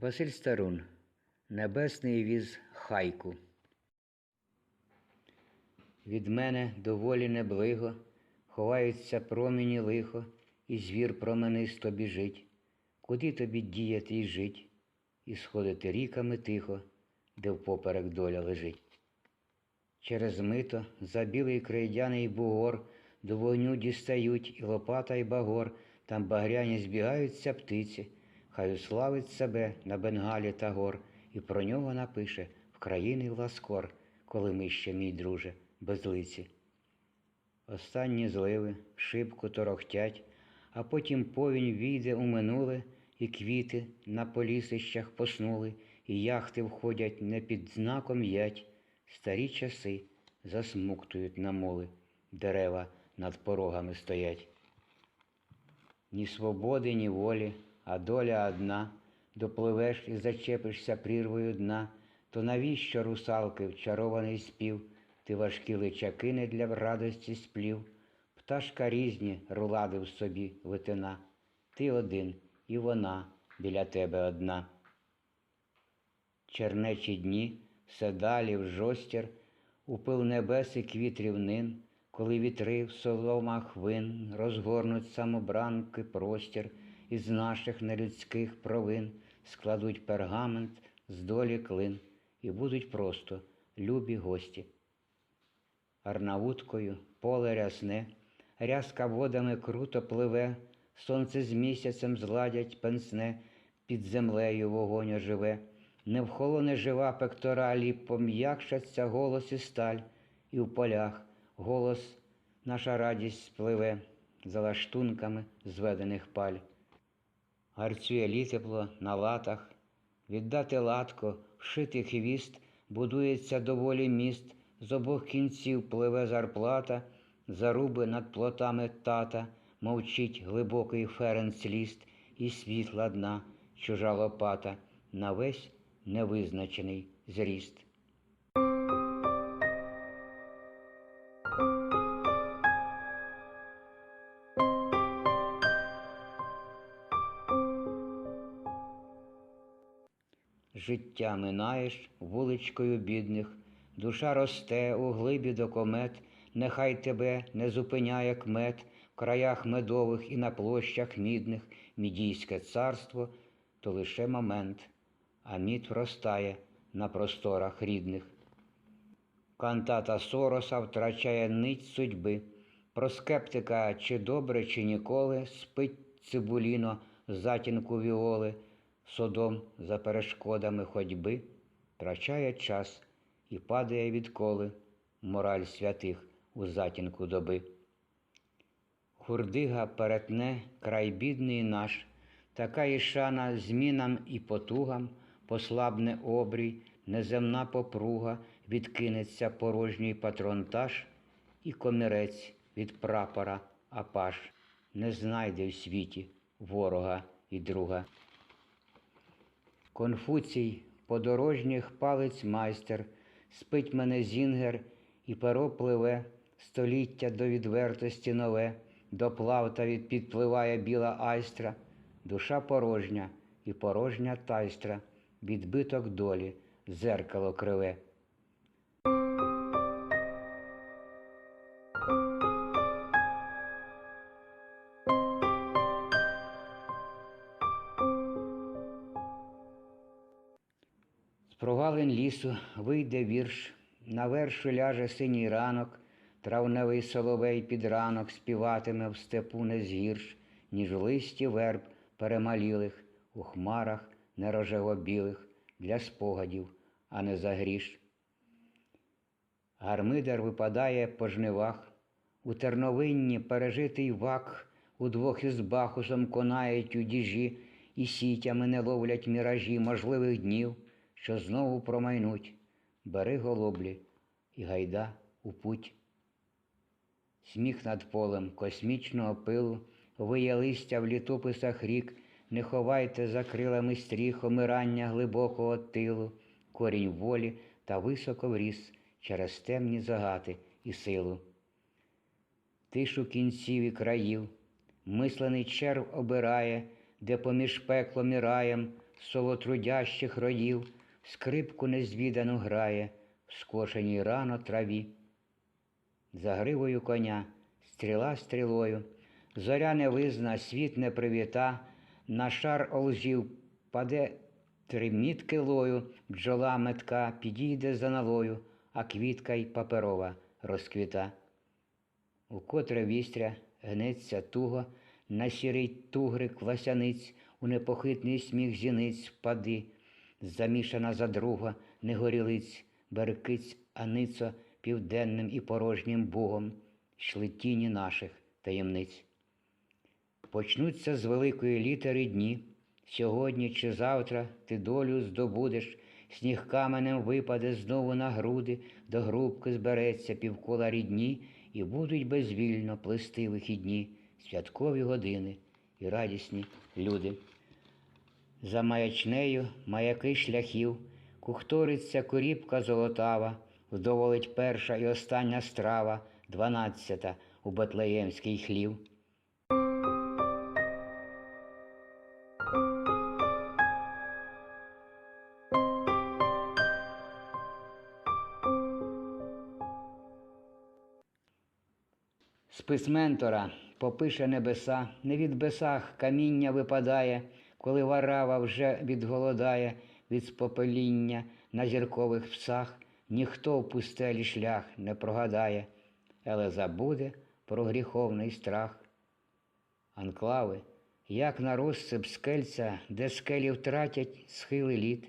Василь Старун. Небесний віз хайку. Від мене доволі неблиго, ховаються промені лихо, і звір променисто біжить. Куди тобі діяти й жить, і сходити ріками тихо, де впоперек доля лежить. Через мито за білий крейдяний бугор до вогню дістають і лопата, і багор, там багряні збігаються птиці, хай уславить себе на бенгалі та гор, і про нього напише в країни ласкор, коли ми ще, мій друже, безлиці. Останні зливи в шибку торохтять, а потім повінь війде у минуле, і квіти на полісищах поснули, і яхти входять не під знаком ять. Старі часи засмуктують на моли, дерева над порогами стоять. Ні свободи, ні волі, а доля одна, допливеш і зачепишся прірвою дна, то навіщо русалки вчарований спів, ти важкі личаки не для радості сплів, пташка різні рулади в собі витина, ти один, і вона біля тебе одна. Чернечі дні все далі в жостір, у пил небес і квіт рівнин, коли вітри в соломах вин розгорнуть самобранки простір, із наших нелюдських провин складуть пергамент з долі клин і будуть просто любі гості. Арнауткою поле рясне, рязка водами круто пливе, сонце з місяцем зладять пенсне, під землею вогонь оживе. Не вхолоне жива пекторалі, пом'якшаться голос і сталь, і в полях голос наша радість спливе за лаштунками зведених паль. Гарцює літепло на латах, віддати латко, вшитий хвіст, будується доволі міст, з обох кінців пливе зарплата, заруби над плотами тата, мовчить глибокий ференц ліст, і світла дна, чужа лопата, на весь невизначений зріст. Життя минаєш вуличкою бідних, душа росте у глибі до комет, нехай тебе не зупиняє кмет. В краях медових і на площах мідних, мідійське царство. То лише момент а мід вростає на просторах рідних. Кантата Сороса втрачає нить судьби. Про скептика, чи добре, чи ніколи, спить цибуліно затінку віоли, содом за перешкодами ходьби, втрачає час і падає відколи мораль святих у затінку доби. Хурдига перетне край бідний наш, така і шана змінам і потугам послабне обрій, неземна попруга, відкинеться порожній патронтаж, і комірець від прапора апаш не знайде в світі ворога і друга. Конфуцій, подорожніх палець майстер, спить мене зінгер, і перо пливе, століття до відвертості нове, до плавта від підпливає біла айстра, душа порожня і порожня тайстра відбиток долі, зеркало криве. З прогалин лісу вийде вірш, на вершу ляже синій ранок, травневий соловей під ранок співатиме в степу не згірш, ніж листі верб перемалілих у хмарах нерожево-білих для спогадів, а не за гріш. Гармидар випадає по жнивах, у терновинні пережитий вак, удвох із бахусом конають у діжі, і сітями не ловлять міражі можливих днів, що знову промайнуть. Бери голоблі і гайда у путь. Сміх над полем космічного пилу, виє листя в літописах рік. Не ховайте за крилами стріх омирання глибокого тилу, корінь волі та високо вріс через темні загати і силу. Тишу кінців і країв, мислений черв обирає, де поміж пеклом і раєм солотрудящих родів, скрипку незвідану грає в скошеній рано траві. За гривою коня, стріла стрілою, зоря не визна, світ не привіта, на шар олжів паде три мітки лою, бджола метка підійде за налою, а квітка й паперова розквіта. Укотре вістря гнеться туго, на сірий тугрик власяниць, у непохитний сміх зіниць впади, замішана задруга, негорілиць, беркиць, аницо південним і порожнім бугом, йшли тіні наших таємниць. Почнуться з великої літери дні. Сьогодні чи завтра ти долю здобудеш, сніг каменем випаде знову на груди, до грубки збереться півкола рідні, і будуть безвільно плести вихідні, святкові години і радісні люди. За маячнею маяки шляхів, кухториться корібка золотава, вдоволить перша і остання страва, дванадцята у Бетлеємський хлів. З письментора попише небеса, не від бесах каміння випадає, коли варава вже відголодає від спопеління на зіркових псах, ніхто в пустелі шлях не прогадає, але забуде про гріховний страх. Анклави, як на розсип скельця, де скелі втратять схили лід,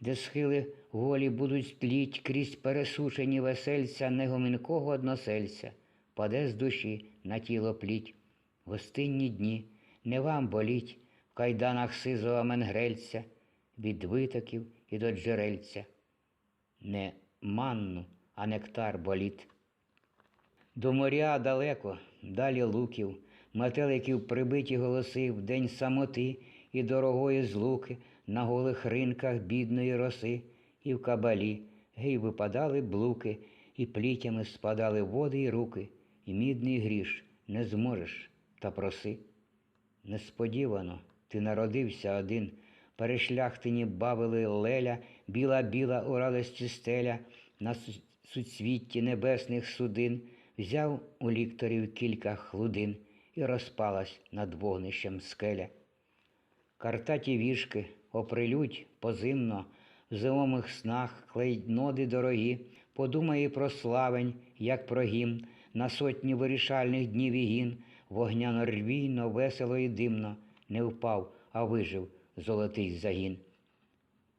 де схили голі будуть тліть крізь пересушені весельця негомінкого односельця, паде з душі на тіло пліть. Гостинні дні не вам боліть в кайданах сизого менгрельця, від витоків і до джерельця. Не манну, а нектар боліт. До моря далеко, далі луків, метеликів прибиті голоси в день самоти і дорогої злуки на голих ринках бідної роси, і в кабалі гей випадали блуки, і плітями спадали води й руки, і мідний гріш не зможеш та проси. Несподівано ти народився один, перешляхтині бавили леля, біла біла у радості стеля, на су- суцвітті небесних судин, взяв у лікторів кілька хлудин і розпалась над вогнищем скеля. Картаті вішки оприлють позимно, в зимових снах клеють ноди дорогі, подумай про славень, як про гімн, на сотні вирішальних днів і гін, вогняно рвійно, весело і димно, не впав, а вижив золотий загін.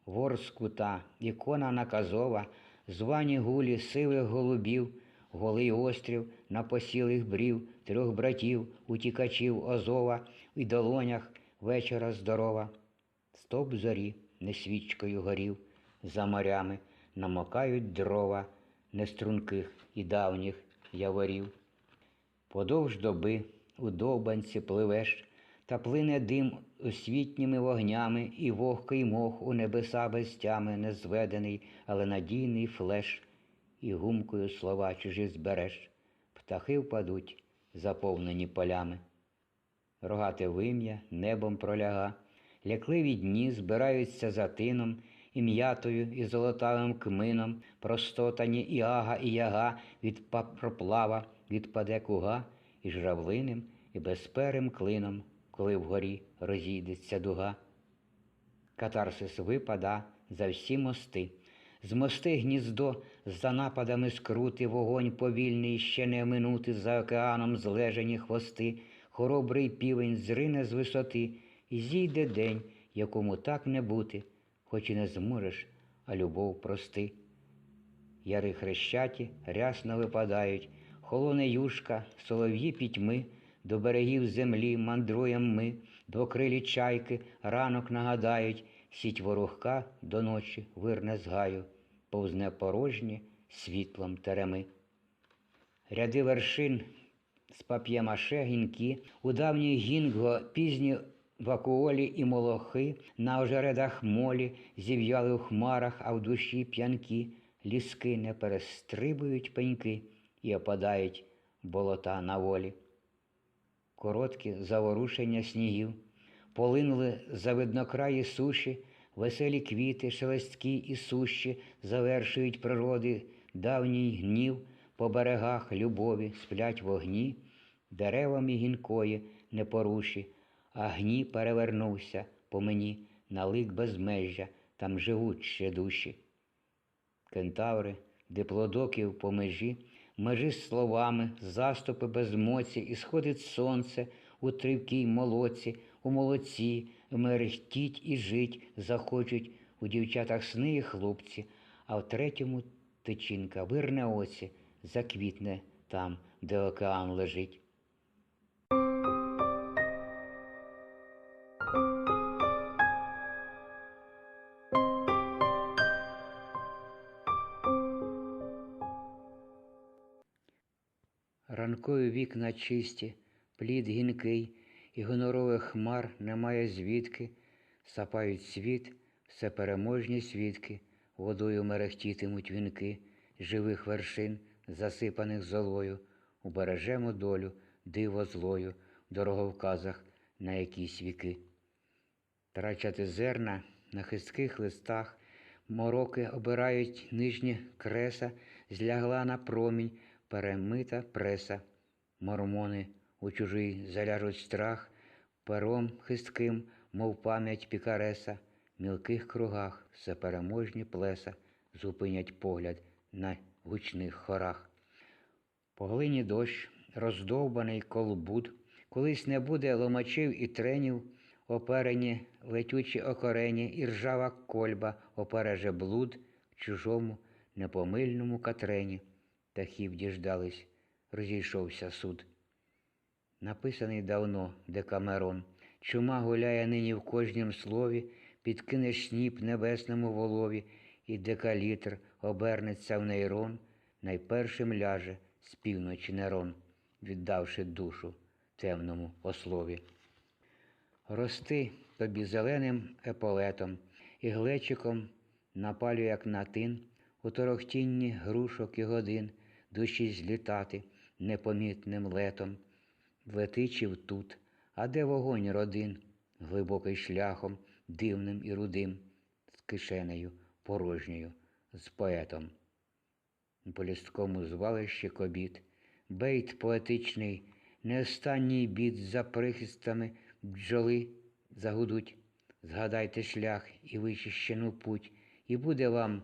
Вор з кута, ікона наказова, звані гулі сивих голубів, голий острів на посілих брів, трьох братів, утікачів Озова, і долонях вечора здорова. Стоп зорі не свічкою горів, за морями намокають дрова неструнких і давніх яворів. Подовж доби у довбанці пливеш, та плине дим освітніми вогнями, і вогкий мох у небеса без тями не зведений, але надійний флеш, і гумкою слова чужі збереш, птахи впадуть, заповнені полями. Рогате вим'я небом проляга, лякливі дні збираються за тином, і м'ятою, і золотавим кмином, простотані і ага, і яга від проплава відпаде куга, і жравлиним, і безперим клином, коли вгорі розійдеться дуга. Катарсис випада за всі мости. З мости гніздо за нападами скрути, вогонь повільний, ще не минути за океаном злежені хвости, хоробрий півень зрине з висоти, і зійде день, якому так не бути, хоч і не зможеш, а любов прости. Яри хрещаті рясно випадають, холоне юшка, солов'ї пітьми, до берегів землі мандруєм ми, до крилі чайки ранок нагадають, сіть ворогка до ночі вирне з гаю, повзне порожні світлом тереми. Ряди вершин з пап'ємаше гінки, у давній гінго пізні вакуолі і молохи, на ожередах молі зів'яли у хмарах, а в душі п'янки, ліски не перестрибують пеньки і опадають болота на волі. Короткі заворушення снігів, полинули за виднокраї суші, веселі квіти, шелесткі і сущі завершують природи давній гнів, по берегах любові сплять вогні, деревами гінкої непоруші, а гні перевернувся по мені на лик безмежжя, там живуть ще душі. Кентаври, диплодоків по межі, межі словами, заступи без моці, і сходить сонце у тривкій молоці, у молоці, мерехтіть і жить захочуть у дівчатах сни і хлопці, а в третьому течінка вирне оці, заквітне там, де океан лежить. Ранкові вікна чисті, плід гінкий, і гонорових хмар немає звідки, сапають світ, все переможні свідки, водою мерехтітимуть вінки живих вершин, засипаних золою, убережемо долю, диво злою, в дороговказах на якісь віки. Трачати зерна на хистких листах, мороки обирають нижні креса, злягла на промінь перемита преса. Мормони у чужий заляжуть страх, пером хистким, мов пам'ять пікареса, в мілких кругах всепереможні плеса зупинять погляд на гучних хорах. По глині дощ, роздовбаний колбуд, колись не буде ломачів і тренів, оперені летючі окорені, і ржава кольба опереже блуд в чужому непомильному катрені. Птахів діждались, розійшовся суд. Написаний давно Декамерон, чума гуляє нині в кожнім слові, підкинеш сніп небесному волові, і декалітр обернеться в нейрон, найпершим ляже з півночі Нерон, віддавши душу темному ослові. Рости тобі зеленим еполетом і глечиком напалю, як на тин, у торохтінні грушок і годин душі злітати непомітним летом, влетичів тут, а де вогонь родин, глибокий шляхом, дивним і рудим, з кишенею порожньою, з поетом. По лісткому звалищі кобіт, бейт поетичний, не останній бід за прихистами бджоли загудуть. Згадайте шлях і вичищену путь, і буде вам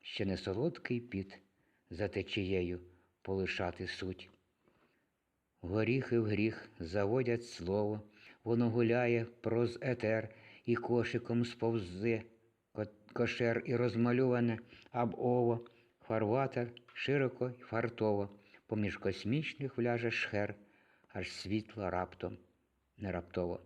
ще не солодкий піт за течією полишати суть. Горіхи в гріх заводять слово, воно гуляє проз етер і кошиком сповзе кошер і розмальоване аб ово, фарватер широко й фартово, поміж космічних вляже шхер, аж світло раптом, не раптово.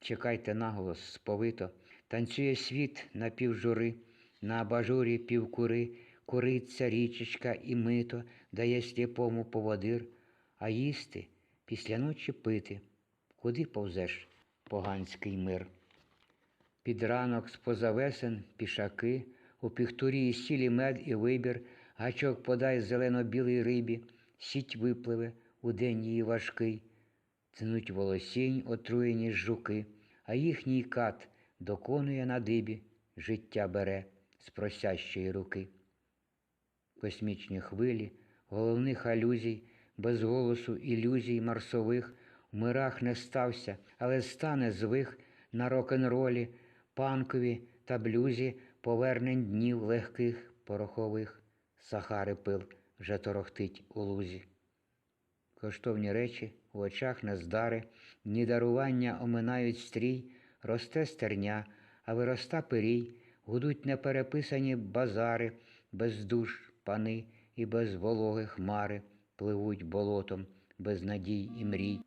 Чекайте наголос сповито, танцює світ на півжури, на абажурі півкури, куриться річечка і мито, дає сліпому поводир, а їсти після ночі пити. Куди повзеш, поганський мир? Під ранок з позавесен пішаки, у піхтурі сілі мед і вибір, гачок подай зелено-білій рибі, сіть випливе у день її важкий. Тнуть волосінь отруєні жуки, а їхній кат доконує на дибі, життя бере з просящої руки. Космічні хвилі, головних алюзій, без голосу ілюзій марсових, в мирах не стався, але стане звих на рок-н-ролі, панкові та блюзі повернень днів легких порохових, сахари пил вже торохтить у лузі. Коштовні речі в очах нездари, ні дарування оминають стрій, росте стерня, а вироста пирій, гудуть непереписані базари, без душ пани і без вологи хмари, пливуть болотом, без надій і мрій.